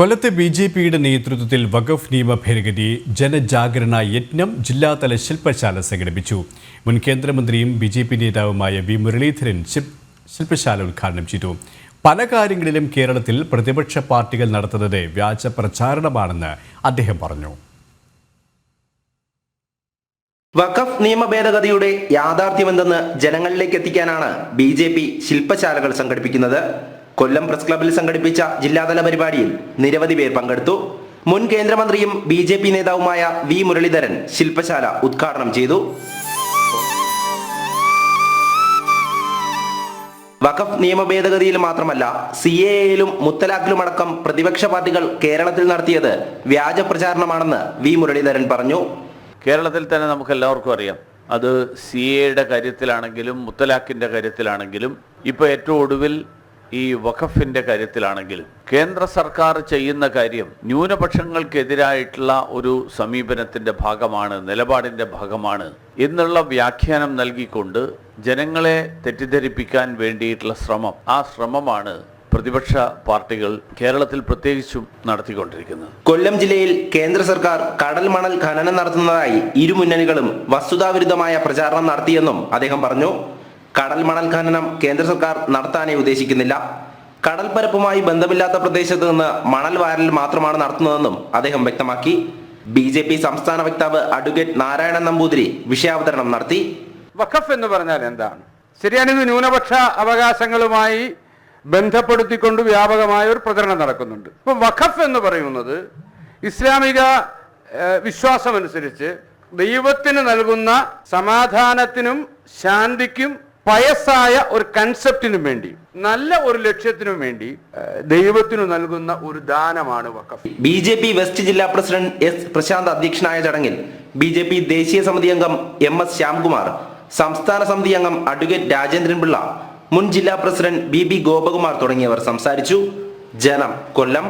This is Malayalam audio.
കൊല്ലത്തെ ബി ജെ പിയുടെ നേതൃത്വത്തിൽ വഖഫ് നിയമ ഭേദഗതി ജനജാഗരണ യജ്ഞം ജില്ലാതല ശില്പശാല സംഘടിപ്പിച്ചു. മുൻ കേന്ദ്രമന്ത്രിയും ബി ജെ പി നേതാവുമായ വി മുരളീധരൻ ശില്പശാല ഉദ്ഘാടനം ചെയ്തു. പല കാര്യങ്ങളിലും കേരളത്തിൽ പ്രതിപക്ഷ പാർട്ടികൾ നടത്തുന്നത് വ്യാജ പ്രചാരണമാണെന്ന് അദ്ദേഹം പറഞ്ഞു. വഖഫ് നിയമ ഭേദഗതിയുടെ യാഥാർത്ഥ്യമെന്തെന്ന് ജനങ്ങളിലേക്ക് എത്തിക്കാനാണ് ബി ജെ പി ശില്പശാലകൾ സംഘടിപ്പിക്കുന്നത്. കൊല്ലം പ്രസ് ക്ലബിൽ സംഘടിപ്പിച്ച ജില്ലാതല പരിപാടിയിൽ നിരവധി പേർ പങ്കെടുത്തു. മുൻ കേന്ദ്രമന്ത്രിയും ബി ജെ പി നേതാവുമായ വി മുരളീധരൻ ശില്പശാല ഉദ്ഘാടനം ചെയ്തു. വഖഫ് നിയമ ഭേദഗതിയിൽ മാത്രമല്ല സി എ എയിലും മുത്തലാഖിലുമടക്കം പ്രതിപക്ഷ പാർട്ടികൾ കേരളത്തിൽ നടത്തിയത് വ്യാജ പ്രചാരണമാണെന്ന് വി മുരളീധരൻ പറഞ്ഞു. കേരളത്തിൽ തന്നെ നമുക്ക് എല്ലാവർക്കും അറിയാം. അത് സി എയുടെ കാര്യത്തിലാണെങ്കിലും മുത്തലാഖിന്റെ കാര്യത്തിലാണെങ്കിലും ഇപ്പോൾ ഏറ്റവും ഒടുവിൽ ഈ വഖഫിന്റെ കാര്യത്തിലാണെങ്കിൽ കേന്ദ്ര സർക്കാർ ചെയ്യുന്ന കാര്യം ന്യൂനപക്ഷങ്ങൾക്കെതിരായിട്ടുള്ള ഒരു സമീപനത്തിന്റെ ഭാഗമാണ് നിലപാടിന്റെ ഭാഗമാണ് എന്നുള്ള വ്യാഖ്യാനം നൽകിക്കൊണ്ട് ജനങ്ങളെ തെറ്റിദ്ധരിപ്പിക്കാൻ വേണ്ടിയിട്ടുള്ള ശ്രമം. ആ ശ്രമമാണ് പ്രതിപക്ഷ പാർട്ടികൾ കേരളത്തിൽ പ്രത്യേകിച്ചും നടത്തിക്കൊണ്ടിരിക്കുന്നത്. കൊല്ലം ജില്ലയിൽ കേന്ദ്ര സർക്കാർ കടൽ മണൽ ഖനനം നടത്തുന്നതായി ഇരു മുന്നണികളും വസ്തുതാവിരുദ്ധമായ പ്രചാരണം നടത്തിയെന്നും അദ്ദേഹം പറഞ്ഞു. കടൽ മണൽ ഖനനം കേന്ദ്ര സർക്കാർ നടത്താനേ ഉദ്ദേശിക്കുന്നില്ല. കടൽപ്പരപ്പുമായി ബന്ധമില്ലാത്ത പ്രദേശത്ത് നിന്ന് മണൽ വാരൽ മാത്രമാണ് നടത്തുന്നതെന്നും അദ്ദേഹം വ്യക്തമാക്കി. ബി ജെ പി സംസ്ഥാന വക്താവ് അഡ്വക്കേറ്റ് നാരായണൻ നമ്പൂതിരി വിഷയാവതരണം നടത്തി. വഖഫ് എന്ന് പറഞ്ഞാൽ എന്താണ്? ശരിയാണ് ഇത് ന്യൂനപക്ഷ അവകാശങ്ങളുമായി ബന്ധപ്പെടുത്തിക്കൊണ്ട് വ്യാപകമായ ഒരു പ്രചരണം നടക്കുന്നുണ്ട്. ഇപ്പം വഖഫ് എന്ന് പറയുന്നത് ഇസ്ലാമിക വിശ്വാസമനുസരിച്ച് ദൈവത്തിന് നൽകുന്ന സമാധാനത്തിനും ശാന്തിക്കും പയസ്സായ ഒരു കൺസെപ്റ്റിനും വേണ്ടി നല്ല ഒരു ലക്ഷ്യത്തിനും വേണ്ടി ദൈവത്തിനു നൽകുന്ന ഒരു ദാനമാണ് വഖഫ്. ബി ജെ പി വെസ്റ്റ് ജില്ലാ പ്രസിഡന്റ് എസ് പ്രശാന്ത് അധ്യക്ഷനായ ചടങ്ങിൽ ബി ജെ പി ദേശീയ സമിതി അംഗം എം എസ് ശ്യാംകുമാർ സംസ്ഥാന സമിതി അംഗം അഡ്വക്കേറ്റ് രാജേന്ദ്രൻ പിള്ള മുൻ ജില്ലാ പ്രസിഡന്റ് ബി ബി ഗോപകുമാർ തുടങ്ങിയവർ സംസാരിച്ചു. ജനം കൊല്ലം.